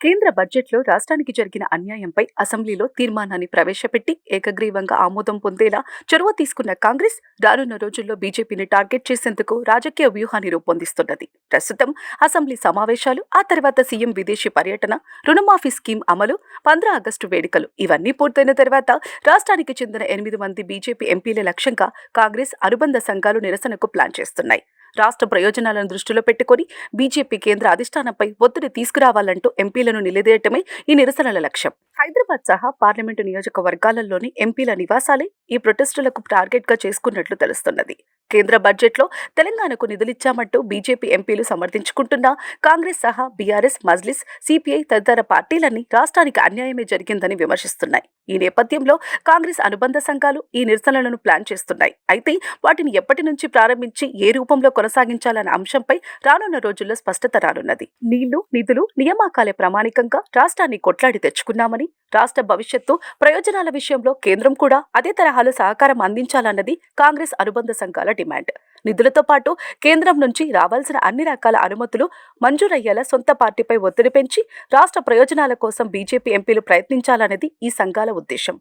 కేంద్ర బడ్జెట్లో రాష్ట్రానికి జరిగిన అన్యాయంపై అసెంబ్లీలో తీర్మానాన్ని ప్రవేశపెట్టి ఏకగ్రీవంగా ఆమోదం పొందేలా చొరవ తీసుకున్న కాంగ్రెస్ రానున్న రోజుల్లో బీజేపీని టార్గెట్ చేసేందుకు రాజకీయ వ్యూహాన్ని రూపొందిస్తున్నది. ప్రస్తుతం అసెంబ్లీ సమావేశాలు ఆ తర్వాత సీఎం విదేశీ పర్యటన రుణమాఫీ స్కీమ్ అమలు పంద్రా ఆగస్టు వేడుకలు ఇవన్నీ పూర్తయిన తర్వాత రాష్ట్రానికి చెందిన ఎనిమిది మంది బీజేపీ ఎంపీల లక్ష్యంగా కాంగ్రెస్ అనుబంధ సంఘాలు నిరసనకు ప్లాన్ చేస్తున్నాయి. రాష్ట్ర ప్రయోజనాలను దృష్టిలో పెట్టుకుని బీజేపీ కేంద్ర అధిష్టానంపై ఒత్తిడి తీసుకురావాలంటూ ఎంపీలను నిలదీయటమే ఈ నిరసనల లక్ష్యం. హైదరాబాద్ సహా పార్లమెంటు నియోజకవర్గాలలోని ఎంపీల నివాసాలే ఈ ప్రొటెస్టులకు టార్గెట్గా చేసుకున్నట్లు తెలుస్తున్నది. కేంద్ర బడ్జెట్లో తెలంగాణకు నిధులిచ్చామంటూ బీజేపీ ఎంపీలు సమర్థించుకుంటున్నా కాంగ్రెస్ సహా బీఆర్ఎస్ మజ్లిస్ సిపిఐ తదితర పార్టీలన్నీ రాష్ట్రానికి అన్యాయమే జరిగిందని విమర్శిస్తున్నాయి. ఈ నేపథ్యంలో కాంగ్రెస్ అనుబంధ సంఘాలు ఈ నిరసనలను ప్లాన్ చేస్తున్నాయి. అయితే వాటిని ఎప్పటి నుంచి ప్రారంభించి ఏ రూపంలో కొనసాగించాలన్న అంశంపై రానున్న రోజుల్లో స్పష్టత రానున్నది. నీళ్ళు నిధులు నియామకాలే ప్రామాణికంగా రాష్ట్రాన్ని కొట్లాడి తెచ్చుకున్నామని రాష్ట్ర భవిష్యత్తు ప్రయోజనాల విషయంలో కేంద్రం కూడా అదే తరహాలో సహకారం అందించాలన్నది కాంగ్రెస్ అనుబంధ సంఘాల డిమాండ్. నిధులతో పాటు కేంద్రం నుంచి రావాల్సిన అన్ని రకాల అనుమతులు మంజూరయ్యేలా సొంత పార్టీపై ఒత్తిడి పెంచి రాష్ట్ర ప్రయోజనాల కోసం బీజేపీ ఎంపీలు ప్రయత్నించాలనేది ఈ సంఘాల ఉద్దేశం.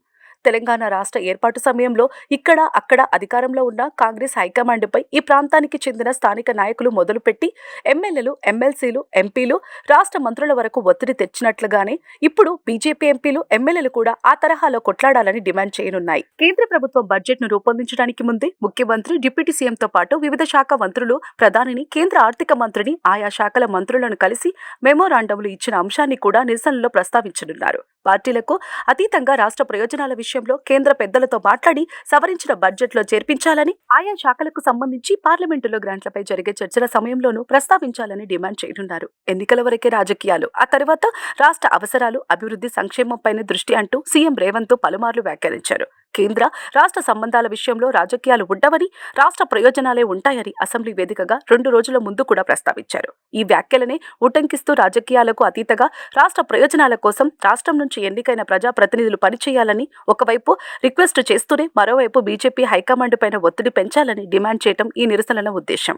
తెలంగాణ రాష్ట్ర ఏర్పాటు సమయంలో ఇక్కడ అక్కడ అధికారంలో ఉన్న కాంగ్రెస్ హైకమాండ్పై ఈ ప్రాంతానికి చెందిన స్థానిక నాయకులు మొదలుపెట్టి ఎమ్మెల్యేలు ఎమ్మెల్సీలు ఎంపీలు రాష్ట్ర మంత్రుల వరకు ఒత్తిడి తెచ్చినట్లుగానే ఇప్పుడు బీజేపీ ఎంపీలు ఎమ్మెల్యేలు కూడా ఆ తరహాలో కొట్లాడాలని డిమాండ్ చేయనున్నాయి. కేంద్ర ప్రభుత్వం బడ్జెట్ను రూపొందించడానికి ముందే ముఖ్యమంత్రి డిప్యూటీ సీఎంతో పాటు వివిధ శాఖ మంత్రులు ప్రధానిని కేంద్ర ఆర్థిక మంత్రిని ఆయా శాఖల మంత్రులను కలిసి మెమోరాండంలు ఇచ్చిన అంశాన్ని కూడా నిరసనలో ప్రస్తావించనున్నారు. పార్టీలకు అతీతంగా రాష్ట్ర ప్రయోజనాల విషయంలో కేంద్ర పెద్దలతో మాట్లాడి సవరించిన బడ్జెట్లో చేర్పించాలని ఆయా శాఖలకు సంబంధించి పార్లమెంటులో గ్రాంట్లపై జరిగే చర్చల సమయంలోనూ ప్రస్తావించాలని డిమాండ్ చేయనున్నారు. ఎన్నికల వరకే రాజకీయాలు ఆ తర్వాత రాష్ట్ర అవసరాలు అభివృద్ధి సంక్షేమంపైన దృష్టి అంటూ సీఎం రేవంత్ పలుమార్లు వ్యాఖ్యానించారు. కేంద్ర రాష్ట్ర సంబంధాల విషయంలో రాజకీయాలు ఉండవని రాష్ట్ర ప్రయోజనాలే ఉంటాయని అసెంబ్లీ వేదికగా రెండు రోజుల ముందు కూడా ప్రస్తావించారు. ఈ వ్యాఖ్యలనే ఉటంకిస్తూ రాజకీయాలకు అతీతగా రాష్ట్ర ప్రయోజనాల కోసం రాష్ట్రం నుంచి ఎన్నికైన ప్రజాప్రతినిధులు పనిచేయాలని ఒకవైపు రిక్వెస్ట్ చేస్తూనే మరోవైపు బీజేపీ హైకమాండ్ పైన ఒత్తిడి పెంచాలని డిమాండ్ చేయడం ఈ నిరసనల ఉద్దేశం.